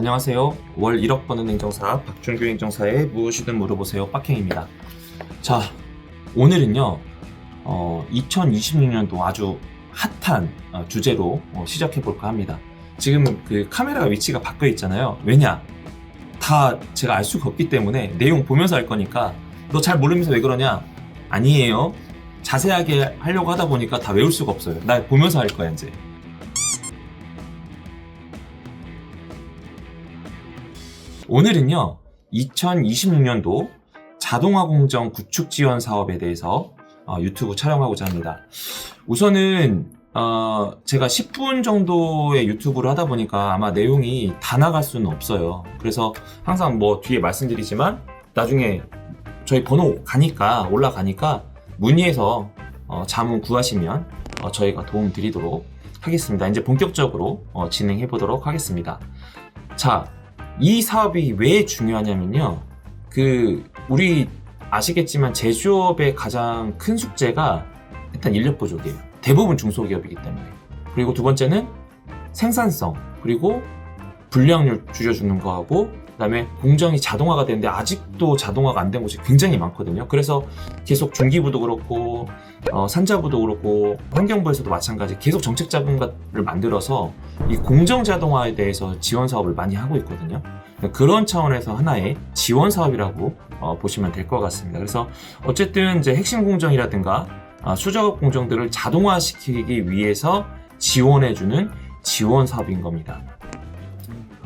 안녕하세요. 월 1억 버는 행정사 박준규 행정사의 무엇이든 물어보세요 빡행입니다. 자, 오늘은요. 어, 2026년도 아주 핫한 어, 주제로 어, 시작해 볼까 합니다. 지금 그 카메라가 위치가 바뀌어 있잖아요. 왜냐? 다 제가 알 수가 없기 때문에 내용 보면서 할 거니까 너 잘 모르면서 왜 그러냐? 아니에요. 자세하게 하려고 하다 보니까 다 외울 수가 없어요. 나 보면서 할 거야 이제. 오늘은요, 2026년도 자동화 공정 구축 지원 사업에 대해서 어, 유튜브 촬영하고자 합니다. 우선은 어, 제가 10분 정도의 유튜브를 하다 보니까 아마 내용이 다 나갈 수는 없어요. 그래서 항상 뭐 뒤에 말씀드리지만 나중에 저희 번호 가니까 올라가니까 문의해서 어, 자문 구하시면 어, 저희가 도움 드리도록 하겠습니다. 이제 본격적으로 어, 진행해 보도록 하겠습니다. 자, 이 사업이 왜 중요하냐면요. 그 우리 아시겠지만 제조업의 가장 큰 숙제가 일단 인력 부족이에요. 대부분 중소기업이기 때문에. 그리고 두 번째는 생산성 그리고 불량률 줄여주는 거하고 그다음에 공정이 자동화가 되는데 아직도 자동화가 안 된 곳이 굉장히 많거든요. 그래서 계속 중기부도 그렇고 어, 산자부도 그렇고 환경부에서도 마찬가지 계속 정책 자금을 만들어서 이 공정 자동화에 대해서 지원 사업을 많이 하고 있거든요. 그런 차원에서 하나의 지원 사업이라고 어, 보시면 될 것 같습니다. 그래서 어쨌든 이제 핵심 공정이라든가 아, 수작업 공정들을 자동화시키기 위해서 지원해주는 지원 사업인 겁니다.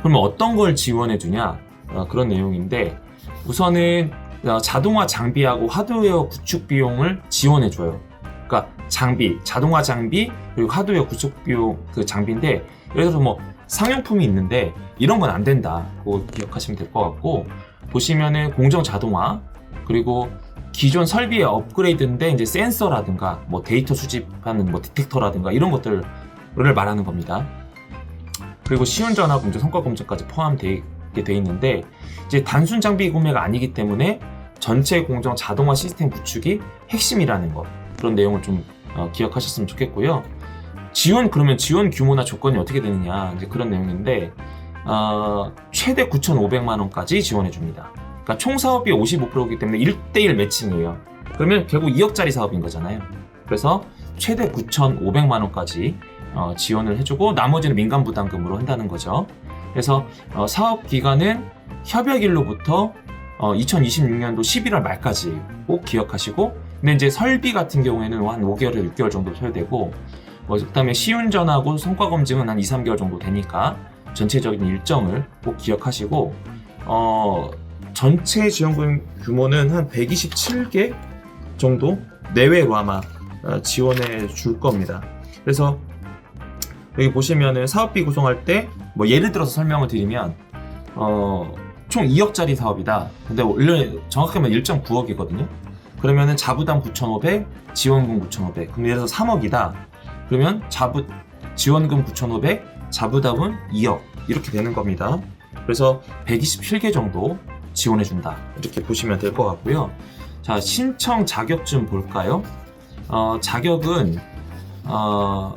그러면 어떤 걸 지원해 주냐 어, 그런 내용인데 우선은 어, 자동화 장비하고 하드웨어 구축 비용을 지원해 줘요. 그러니까 장비, 자동화 장비 그리고 하드웨어 구축 비용 그 장비인데 예를 들어서 뭐 상용품이 있는데 이런 건 안 된다. 고 기억하시면 될 것 같고 보시면은 공정 자동화 그리고 기존 설비의 업그레이드인데 이제 센서라든가 뭐 데이터 수집하는 뭐 디텍터라든가 이런 것들을 말하는 겁니다. 그리고 시운 전화 공정, 성과 검증까지 포함되어 돼 있는데 이제 단순 장비 구매가 아니기 때문에 전체 공정 자동화 시스템 구축이 핵심이라는 것 그런 내용을 좀 어, 기억하셨으면 좋겠고요. 지원 그러면 지원 규모나 조건이 어떻게 되느냐 이제 그런 내용인데 어, 최대 9,500만 원까지 지원해 줍니다. 그러니까 총 사업비 55%이기 때문에 1대1 매칭이에요. 그러면 결국 2억짜리 사업인 거잖아요. 그래서 최대 9,500만 원까지 어, 지원을 해주고 나머지는 민간 부담금으로 한다는 거죠. 그래서 어, 사업 기간은 협약일로부터 어, 2026년도 11월 말까지 꼭 기억하시고 근데 이제 설비 같은 경우에는 한 5개월에서 6개월 정도 소요되고 뭐 그다음에 시운전하고 성과 검증은 한 2, 3개월 정도 되니까 전체적인 일정을 꼭 기억하시고 어 전체 지원금 규모는 한 127개 정도 내외로 아마 어, 지원해 줄 겁니다. 그래서 여기 보시면은 사업비 구성할 때 뭐 예를 들어서 설명을 드리면 어, 총 2억짜리 사업이다. 근데 원래 정확히 하면 1.9억이거든요. 그러면은 자부담 9,500, 지원금 9,500. 그럼 예를 들어서 3억이다. 그러면 자부 지원금 9,500, 자부담은 2억 이렇게 되는 겁니다. 그래서 127개 정도 지원해 준다. 이렇게 보시면 될 것 같고요. 자 신청 자격증 볼까요? 어, 자격은 어,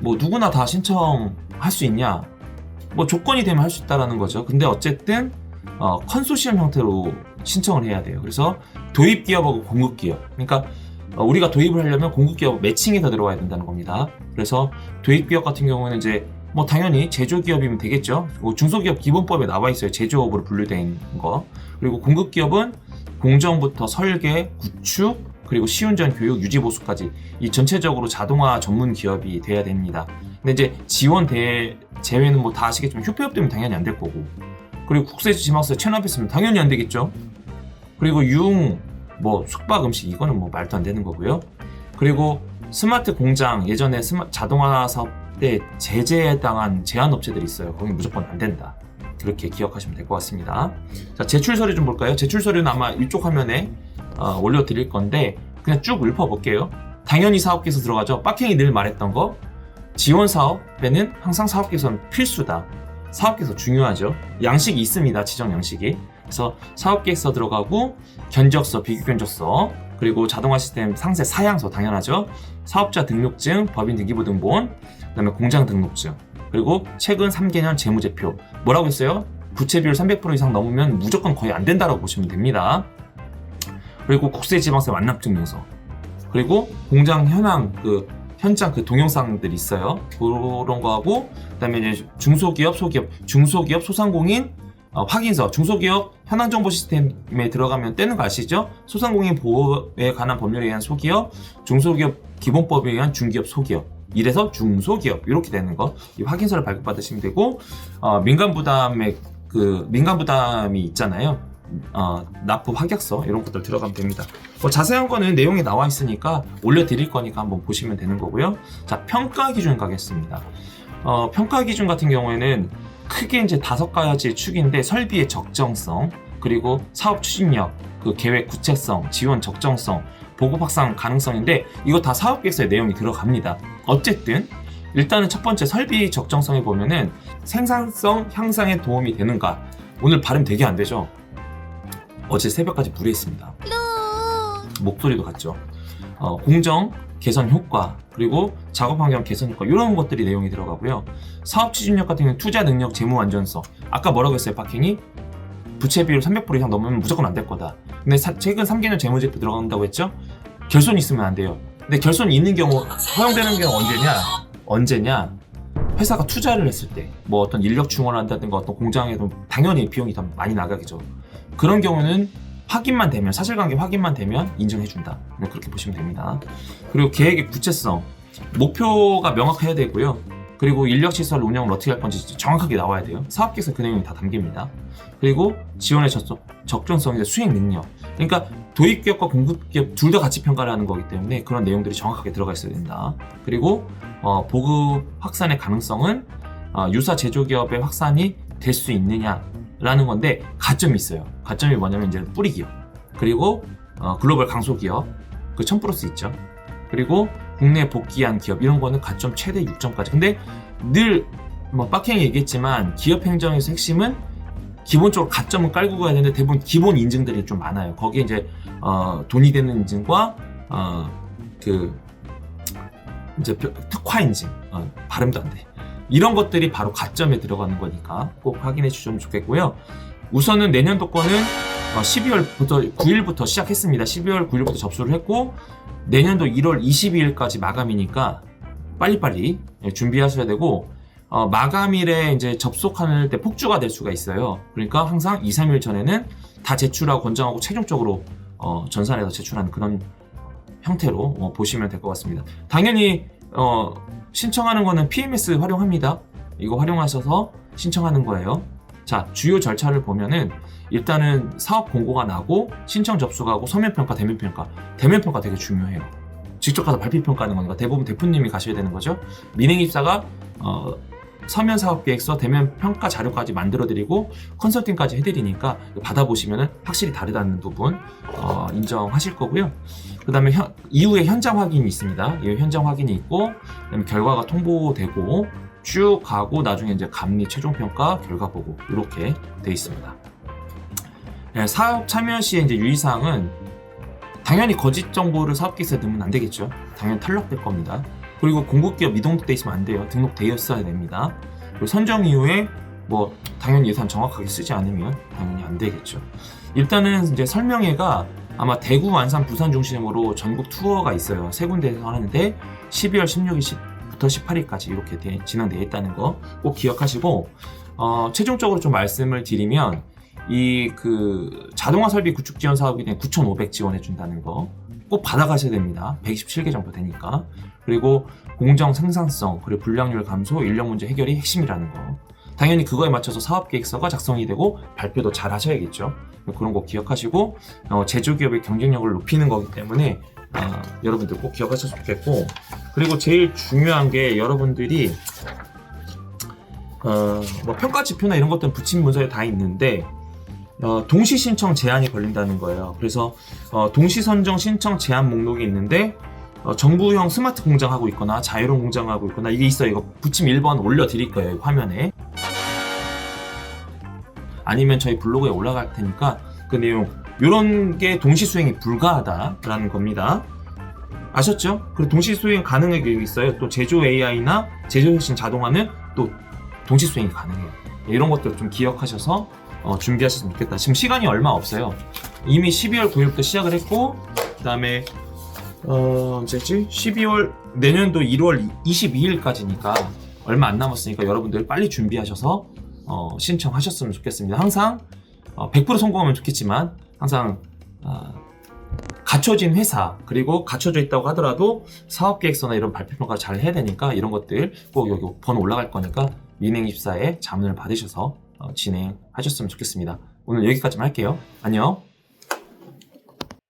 뭐 누구나 다 신청할 수 있냐? 뭐 조건이 되면 할 수 있다라는 거죠. 근데 어쨌든 어, 컨소시엄 형태로 신청을 해야 돼요. 그래서 도입 기업하고 공급 기업. 그러니까 어, 우리가 도입을 하려면 공급 기업 매칭해서 들어와야 된다는 겁니다. 그래서 도입 기업 같은 경우는 이제 뭐 당연히 제조 기업이면 되겠죠. 뭐 중소기업 기본법에 나와 있어요. 제조업으로 분류된 거. 그리고 공급 기업은 공정부터 설계, 구축, 그리고 시운전, 교육, 유지 보수까지 이 전체적으로 자동화 전문 기업이 돼야 됩니다. 근데 이제 지원 대 제외는 뭐 다 아시겠지만 휴폐업 되면 당연히 안 될 거고 그리고 국세지 지망세 체납했으면 당연히 안 되겠죠. 그리고 융, 뭐 숙박 음식 이거는 뭐 말도 안 되는 거고요. 그리고 스마트 공장 예전에 스마, 자동화 사업 때 제재당한 제한 업체들이 있어요. 거기 무조건 안 된다. 그렇게 기억하시면 될 것 같습니다. 자 제출 서류 좀 볼까요? 제출 서류는 아마 이쪽 화면에 어, 올려드릴 건데 그냥 쭉 읊어볼게요. 당연히 사업계에서 들어가죠. 빡행이 늘 말했던 거 지원 사업에는 항상 사업계에서는 필수다. 사업계에서 중요하죠. 양식이 있습니다. 지정 양식이. 그래서 사업계획서 들어가고 견적서, 비교 견적서, 그리고 자동화 시스템 상세 사양서 당연하죠. 사업자 등록증, 법인 등기부 등본, 그다음에 공장 등록증. 그리고 최근 3개년 재무제표. 뭐라고 했어요? 부채 비율 300% 이상 넘으면 무조건 거의 안 된다라고 보시면 됩니다. 그리고 국세 지방세 완납증명서. 그리고 공장 현황 그 현장 그 동영상들 있어요. 그런 거 하고 그다음에 이제 중소기업, 소기업, 중소기업, 소상공인 어, 확인서, 중소기업 현황 정보 시스템에 들어가면 떼는 거 아시죠? 소상공인 보호에 관한 법률에 의한 소기업, 중소기업 기본법에 의한 중기업, 소기업. 이래서 중소기업 이렇게 되는 거 이 확인서를 발급받으시면 되고 어, 민간 부담의 그 민간 부담이 있잖아요. 어, 납부 확약서 이런 것들 들어가면 됩니다. 뭐 자세한 거는 내용이 나와 있으니까 올려드릴 거니까 한번 보시면 되는 거고요. 자 평가 기준 가겠습니다. 어, 평가 기준 같은 경우에는 크게 이제 다섯 가지 축인데 설비의 적정성 그리고 사업 추진력 그 계획 구체성 지원 적정성 보급 확산 가능성인데 이거 다 사업 계획서에 내용이 들어갑니다. 어쨌든 일단은 첫 번째 설비 적정성에 보면은 생산성 향상에 도움이 되는가 오늘 발음 되게 안 되죠? 어제 새벽까지 무리했습니다. 목소리도 같죠. 어, 공정 개선 효과 그리고 작업 환경 개선 효과 이런 것들이 내용이 들어가고요. 사업 추진력 같은 경우는 투자 능력, 재무 완전성. 아까 뭐라고 했어요, 박행이? 부채 비율 300% 이상 넘으면 무조건 안 될 거다. 근데 사- 최근 3개년 재무제표 들어간다고 했죠? 결손 있으면 안 돼요. 근데 결손 있는 경우 허용되는 경우 언제냐? 언제냐? 회사가 투자를 했을 때, 뭐 어떤 인력 충원을 한다든가 어떤 공장에도 당연히 비용이 더 많이 나가겠죠. 그런 경우는 확인만 되면 사실관계 확인만 되면 인정해준다. 네, 그렇게 보시면 됩니다. 그리고 계획의 구체성, 목표가 명확해야 되고요. 그리고 인력 시설 운영을 어떻게 할 건지 정확하게 나와야 돼요. 사업계획서 그 내용이 다 담깁니다. 그리고 지원의 적정, 적정성이나 수행 능력. 그러니까 도입 기업과 공급 기업 둘 다 같이 평가를 하는 거기 때문에 그런 내용들이 정확하게 들어가 있어야 된다. 그리고 어, 보급 확산의 가능성은 어, 유사 제조기업의 확산이 될 수 있느냐 라는 건데 가점이 있어요. 가점이 뭐냐면 이제 뿌리 기업 그리고 어, 글로벌 강소 기업 그 1000 플러스 있죠. 그리고 국내 복귀한 기업 이런 거는 가점 최대 6점까지. 근데 늘뭐 빡행이 얘기했지만 기업 행정에서 핵심은 기본적으로 가점은 깔고 가야 되는데 대부분 기본 인증들이 좀 많아요. 거기에 이제 어, 돈이 되는 인증과 어, 그 이제 벼- 특화 인증 어, 발음도 안 돼. 이런 것들이 바로 가점에 들어가는 거니까 꼭 확인해 주시면 좋겠고요. 우선은 내년도 거는 12월부터 9일부터 시작했습니다. 12월 9일부터 접수를 했고 내년도 1월 22일까지 마감이니까 빨리빨리 예, 준비하셔야 되고 어, 마감일에 이제 접속할 때 폭주가 될 수가 있어요. 그러니까 항상 2, 3일 전에는 다 제출하고 권장하고 최종적으로 어, 전산에서 제출하는 그런 형태로 어, 보시면 될 것 같습니다. 당연히 어, 신청하는 거는 PMS 활용합니다. 이거 활용하셔서 신청하는 거예요. 자, 주요 절차를 보면은 일단은 사업 공고가 나고 신청 접수하고 서면 평가, 대면 평가. 대면 평가 되게 중요해요. 직접 가서 발표 평가하는 거니까 대부분 대표님이 가셔야 되는 거죠. 민행 입사가 어, 서면 사업 계획서, 대면 평가 자료까지 만들어 드리고 컨설팅까지 해드리니까 받아보시면은 확실히 다르다는 부분 어, 인정하실 거고요. 그 다음에 현- 이후에 현장 확인이 있습니다. 이 현장 확인이 있고 그다음에 결과가 통보되고 쭉 가고 나중에 이제 감리 최종 평가 결과 보고 이렇게 돼 있습니다. 네, 사업 참여 시에 이제 유의사항은 당연히 거짓 정보를 사업 계획서에 넣으면 안 되겠죠. 당연히 탈락될 겁니다. 그리고 공급기업 미등록돼 있으면 안 돼요. 등록되어 있어야 됩니다. 그리고 선정 이후에 뭐 당연히 예산 정확하게 쓰지 않으면 당연히 안 되겠죠. 일단은 이제 설명회가 아마 대구, 안산, 부산 중심으로 전국 투어가 있어요. 세 군데에서 하는데 12월 16일부터 18일까지 이렇게 돼- 진행되어 있다는 거 꼭 기억하시고 어, 최종적으로 좀 말씀을 드리면 이 그 자동화 설비 구축 지원 대한 9,500 지원해 준다는 거 꼭 받아가셔야 됩니다. 127개 정도 되니까. 그리고 공정 생산성, 그리고 불량률 감소, 인력 문제 해결이 핵심이라는 거. 당연히 그거에 맞춰서 사업 계획서가 작성이 되고 발표도 잘 하셔야겠죠. 그런 거 기억하시고 어, 제조 기업의 경쟁력을 높이는 거기 때문에 아, 여러분들 꼭 기억하셨으면 좋겠고 그리고 제일 중요한 게 여러분들이 어, 뭐 평가 지표나 이런 것들은 부침 문서에 다 있는데 어, 동시 신청 제한이 걸린다는 거예요. 그래서 어, 동시 선정 신청 제한 목록이 있는데 어, 정부형 스마트 공장하고 있거나 자유로운 공장하고 있거나 이게 있어요. 이거 부침 1번 올려드릴 거예요. 이 화면에. 아니면 저희 블로그에 올라갈 테니까 그 내용 이런 게 동시 수행이 불가하다라는 겁니다. 아셨죠? 그리고 동시 수행 가능하게 있어요. 또 제조 AI나 제조 혁신 자동화는 또 동시 수행이 가능해요. 이런 것들 좀 기억하셔서 어, 준비하셨으면 좋겠다. 지금 시간이 얼마 없어요. 이미 12월 9일부터 시작을 했고, 그 다음에, 어, 언제지? 12월, 내년도 1월 22일까지니까 얼마 안 남았으니까 여러분들 빨리 준비하셔서 어, 신청하셨으면 좋겠습니다. 항상 어, 100% 성공하면 좋겠지만 항상 아, 갖춰진 회사 그리고 갖춰져 있다고 하더라도 사업 계획서나 이런 발표 평가 잘 해야 되니까 이런 것들 꼭 여기 번호 올라갈 거니까 민행24에 자문을 받으셔서 어, 진행하셨으면 좋겠습니다. 오늘 여기까지만 할게요. 안녕.